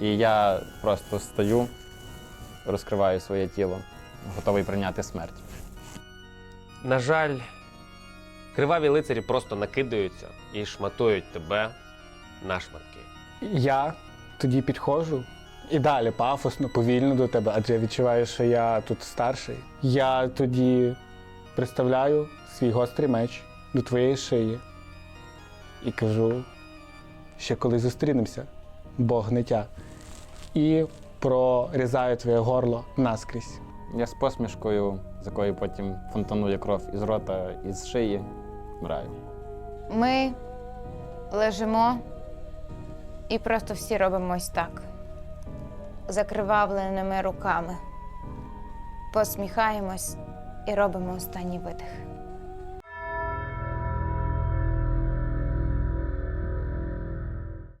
І я просто стою, розкриваю своє тіло, готовий прийняти смерть. На жаль, криваві лицарі просто накидаються і шматують тебе на шматки. Я тоді підходжу і далі пафосно, повільно до тебе, адже я відчуваю, що я тут старший. Я тоді приставляю свій гострий меч до твоєї шиї і кажу, ще коли зустрінемося, Бог не тя. І прорізаю твоє горло наскрізь. Я з посмішкою, з якої потім фонтанує кров із рота, із шиї, вмираю. Ми лежимо і просто всі робимо ось так. Закривавленими руками. Посміхаємось і робимо останній видих.